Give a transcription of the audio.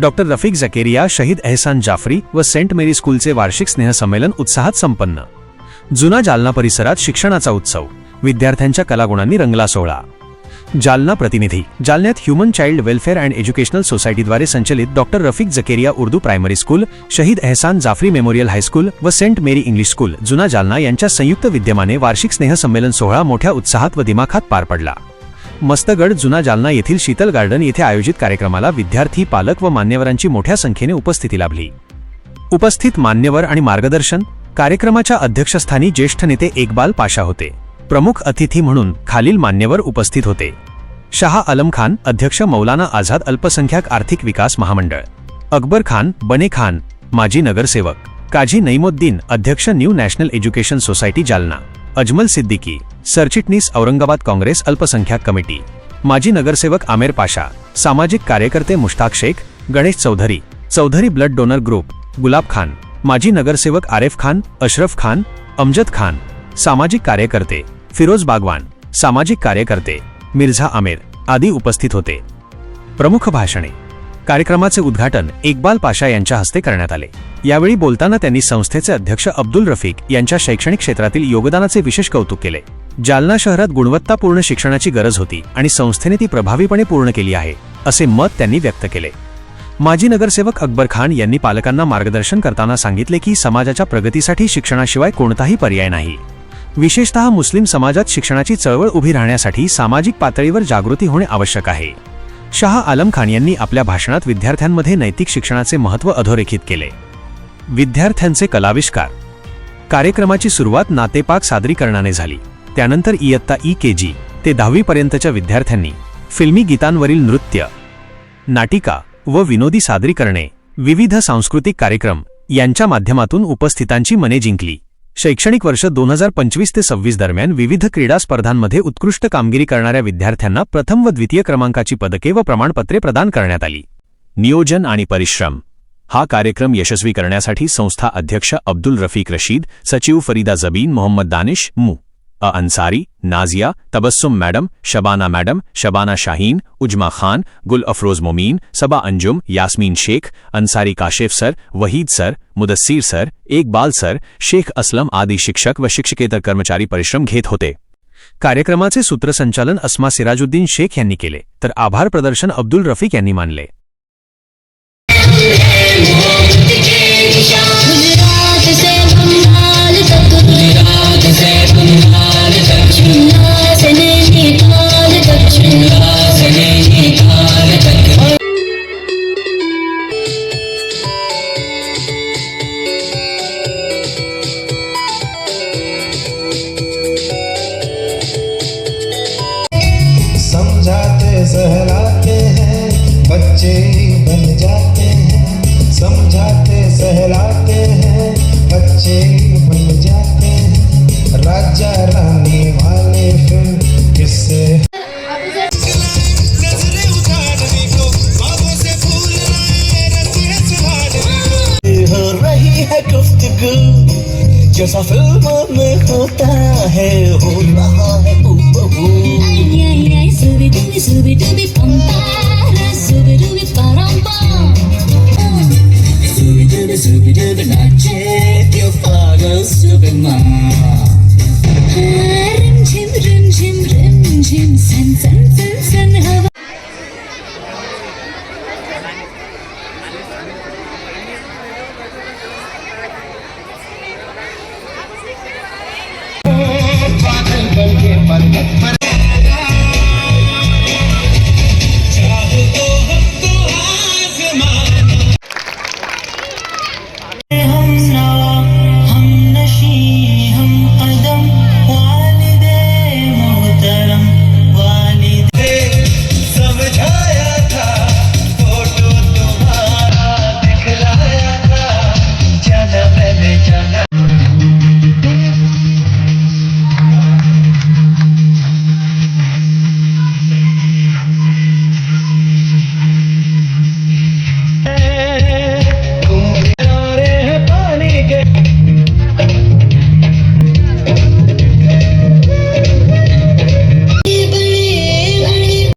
Doctor Rafiq जकेरिया शहीद एहसान जाफरी व Saint मेरी स्कूलचे वार्षिक स्नेहसंमेलन उत्साहात संपन्न. जुना जालना परिसरात शिक्षणाचा उत्सव. विद्यार्थ्यांच्या कलागुणांनी रंगला सोहळा. जालना प्रतिनिधी. जालन्यात human child welfare and educational सोसायटीद्वारे संचलित doctor Rafiq Zakaria Urdu primary school Shaheed Ehsan Jafri memorial high school व सेंट मेरी इंग्लिश स्कूल जुना जालना यांच्या संयुक्त विद्यमाने वार्षिक स्नेहसंमेलन सोहळा मोठ्या उत्साहात व दिमाखात पार पडला. मस्तगड जुना जालना येथील शीतल गार्डन येथे आयोजित कार्यक्रमाला विद्यार्थी पालक व मान्यवरांची मोठ्या संख्येने उपस्थिती लाभली. उपस्थित मान्यवर आणि मार्गदर्शन कार्यक्रमाच्या अध्यक्षस्थानी ज्येष्ठ नेते एकबाल पाशा होते. प्रमुख अतिथी म्हणून खालील मान्यवर उपस्थित होते. शहा आलम खान अध्यक्ष मौलाना आझाद अल्पसंख्याक आर्थिक विकास महामंडळ. अकबर खान बने खान माजी नगरसेवक. काजी नईमोद्दीन अध्यक्ष new national education society Jalna. Ajmal Siddiqui सरचिटणीस औरंगाबाद काँग्रेस अल्पसंख्याक कमिटी. माजी नगरसेवक आमेर पाशा सामाजिक कार्यकर्ते Mushtaq Shaikh Ganesh Chaudhari Chaudhari blood donor group Gulab Khan माजी नगरसेवक आरेफ खान अशरफ खान अमजद खान सामाजिक कार्यकर्ते फिरोज बागवान सामाजिक कार्यकर्ते मिर्झा आमेर आदी उपस्थित होते. प्रमुख भाषणे कार्यक्रमाचे उद्घाटन इक्बाल पाशा यांच्या हस्ते करण्यात आले. यावेळी बोलताना त्यांनी संस्थेचे अध्यक्ष अब्दुल रफीक यांच्या शैक्षणिक क्षेत्रातील योगदानाचे विशेष कौतुक केले. जालना शहरात गुणवत्तापूर्ण शिक्षणाची गरज होती आणि संस्थेने ती प्रभावीपणे पूर्ण केली आहे असे मत त्यांनी व्यक्त केले. माजी नगरसेवक अकबर खान यांनी पालकांना मार्गदर्शन करताना सांगितले की समाजाच्या प्रगतीसाठी शिक्षणाशिवाय कोणताही पर्याय नाही. विशेषतः मुस्लिम समाजात शिक्षणाची चळवळ उभी राहण्यासाठी सामाजिक पातळीवर जागृती होणे आवश्यक आहे. शाह आलम खान यांनी आपल्या भाषणात विद्यार्थ्यांमध्ये नैतिक शिक्षणाचे महत्त्व अधोरेखित केले. विद्यार्थ्यांचे कलाविष्कार. कार्यक्रमाची सुरुवात नातेपाक सादरीकरणाने झाली. त्यानंतर इयत्ता ई के जी ते दहावीपर्यंतच्या विद्यार्थ्यांनी फिल्मी गीतांवरील नृत्य नाटिका व विनोदी सादरीकरणे विविध सांस्कृतिक कार्यक्रम यांच्या माध्यमातून उपस्थितांची मने जिंकली. शैक्षणिक वर्ष दोन हजार पंचवीस ते सव्वीस दरम्यान विविध क्रीडा स्पर्धांमध्ये उत्कृष्ट कामगिरी करणाऱ्या विद्यार्थ्यांना प्रथम व द्वितीय क्रमांकाची पदके व प्रमाणपत्रे प्रदान करण्यात आली. नियोजन आणि परिश्रम. हा कार्यक्रम यशस्वी करण्यासाठी संस्था अध्यक्ष अब्दुल रफीक रशीद सचिव फरीदा जबीन मोहम्मद दानिश मु. अ Ansari Naziya Tabassum madam Shabana madam Shabana Shaheen Uzma Khan Gul Afroz Momin Saba Anjum Yasmeen Shaikh Ansari Kashef sir Waheed sir Mudassir sir Iqbal sir Shaikh Aslam आदी शिक्षक व शिक्षकेतर कर्मचारी परिश्रम घेत होते। कार्यक्रमाचे सूत्रसंचालन अस्मा सिराजुद्दीन शेख यांनी केले तर आभार प्रदर्शन अब्दुल रफीक यांनी मानले. सहलाते हैं, बच्चे ही बन जाते हैं, समझाते, सहलाते हैं, बच्चे ही बन जाते हैं। राजा रानी वाले फ़िल्म किससे? रही है जैसा फ़िल्मों में होता है, हो रहा है Zooby dooby zooby dooby pam para zooby dooby param pam. Zooby dooby zooby dooby nache kêu phara zooby ma. Rim chim rim chim rim chim sen sen sen sen hava.